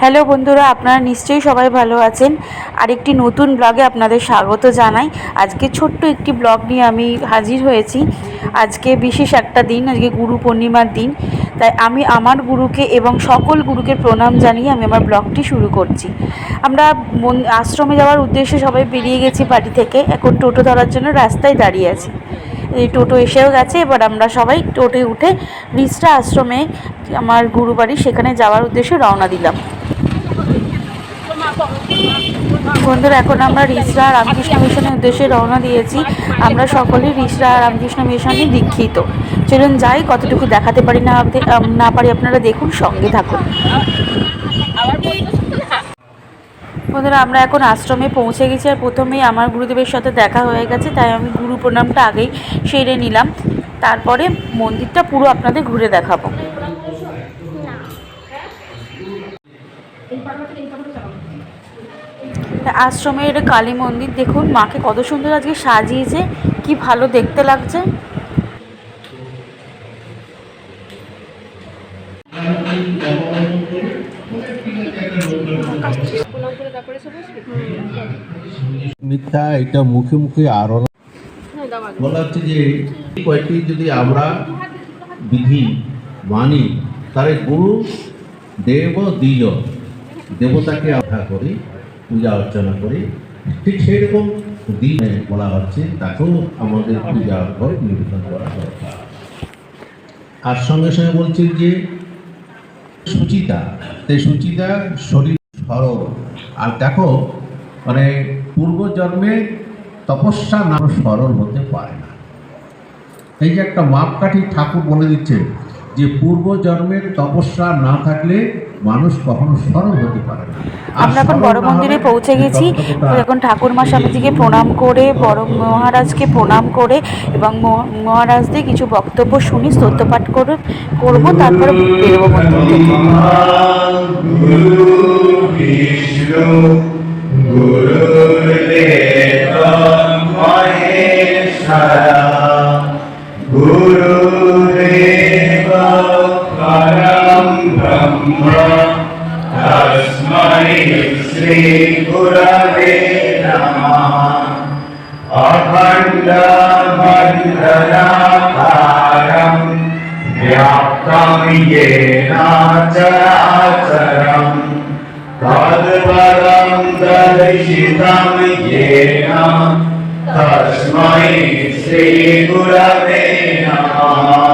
Hello বন্ধুরা, আপনারা নিশ্চয়ই সবাই ভালো আছেন। আরেকটি নতুন ব্লগে আপনাদের স্বাগত জানাই। আজকে ছোট্ট একটি ব্লগ নিয়ে আমি হাজির হয়েছি। আজকে বিশেষ একটা দিন, আজকে গুরু পূর্ণিমার দিন। তাই আমি আমার গুরুকে এবং সকল গুরুকে প্রণাম জানিয়ে আমি আমার ব্লগটি শুরু করছি। আমরা আশ্রমে যাওয়ার উদ্দেশ্যে সবাই বেরিয়ে গেছি বাড়ি থেকে। এখন টোটো ধরার জন্য রাস্তায় দাঁড়িয়ে আছি। টোটো এসেও গেছে। এবার আমরা সবাই টোটে উঠে রিসরা আশ্রমে আমার গুরু বাড়ি সেখানে যাওয়ার উদ্দেশ্যে রওনা দিলাম। বন্ধুরা, এখন আমরা রিসরা রামকৃষ্ণ মিশনের উদ্দেশ্যে রওনা দিয়েছি। আমরা সকলেই রিসরা রামকৃষ্ণ মিশনে দীক্ষিত। চলুন যাই, কতটুকু দেখাতে পারি না না পারি আপনারা দেখুন, সঙ্গে থাকুন। বন্ধুরা, আমরা এখন আশ্রমে পৌঁছে গেছি আর প্রথমেই আমার গুরুদেবের সাথে দেখা হয়ে গেছে, তাই আমি গুরু প্রণামটা আগেই সেরে নিলাম। তারপরে মন্দিরটা পুরো আপনাদের ঘুরে দেখাবো। আশ্রমের কালী মন্দির দেখুন, মাকে কত সুন্দর আজকে সাজিয়েছে, কি ভালো দেখতে লাগছে। মিথ্যা এটা মুখে মুখে আরও বলা হচ্ছে যে কয়েকটি যদি আমরা বিধি মানি তাহলে গুরু দেব দ্বিজ। দেবতাকে আশা করি পূজা অর্চনা করি। ঠিক সেই রকম দিন বলা হচ্ছে তাকেও আমাদের পূজা ঘর নিবেদন করা দরকার। আর সঙ্গে সঙ্গে বলছেন যে সুচিতা সেই সুচিতা শরীর সরল। আর দেখো মানে পূর্বজন্মে তপস্যা নাম সরল হতে পারে না। এই যে একটা মাপকাঠি ঠাকুর বলে দিচ্ছে যে পূর্বজন্মের তপস্যা না থাকলে মানুষ কখনো সরল হতে পারে না। আমরা এখন বড় মন্দিরে পৌঁছে গেছি। এখন ঠাকুরমা স্বামীজিকে প্রণাম করে বড় মহারাজকে প্রণাম করে এবং মহারাজদের কিছু বক্তব্য শুনি স্তোত্রপাঠ করে করব তারপরে বেরোবো মন্দির থেকে ब्रह्मा श्री श्रीगुरवे नमः। अखण्डमन्धराकारं व्याप्तं येनाचराचरं। तद्परं दर्शितं येन। तस्मै श्रीगुरवे नमः।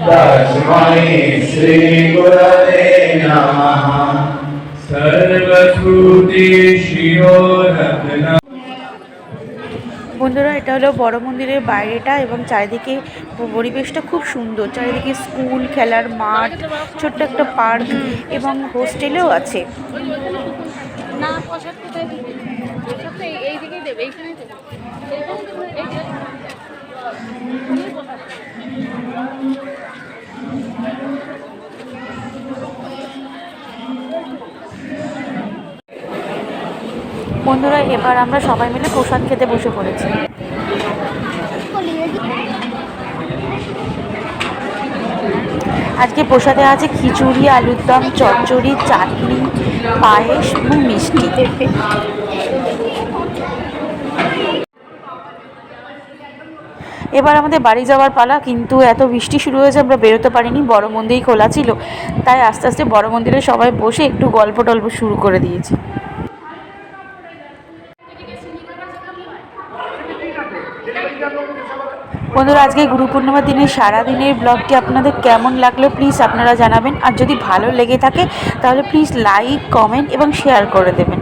तस्मै श्रीगुरवे नमः सर्वश्रुतिशिरो रत्न বন্ধুরা এটা হলো বড় মন্দিরের বাইরেটা এবং চারিদিকে পরিবেশটা খুব সুন্দর চারিদিকে স্কুল খেলার মাঠ ছোট্ট একটা পার্ক এবং হোস্টেলও আছে না বন্ধুরা, এবার আমরা সবাই মিলে প্রসাদ খেতে বসে পড়েছি। আজকে প্রসাদে আছে খিচুড়ি, আলুর দম, চচ্চড়ি, চাটনি, পায়েস এবং মিষ্টি। এবার আমাদের বাড়ি যাওয়ার পালা, কিন্তু এত বৃষ্টি শুরু হয়েছে, আমরা বেরোতে পারিনি, বড় মন্দিরই খোলা ছিল। তাই আস্তে আস্তে বড় মন্দিরে সবাই বসে একটু গল্প টল্প শুরু করে দিয়েছি। বন্ধুরা, আজকে গুরু পূর্ণিমার দিনে সারাদিনের ব্লগটি আপনাদের কেমন লাগল প্লিজ আপনারা জানাবেন। আর যদি ভালো লেগে থাকে, তাহলে প্লিজ লাইক কমেন্ট এবং শেয়ার করে দেবেন।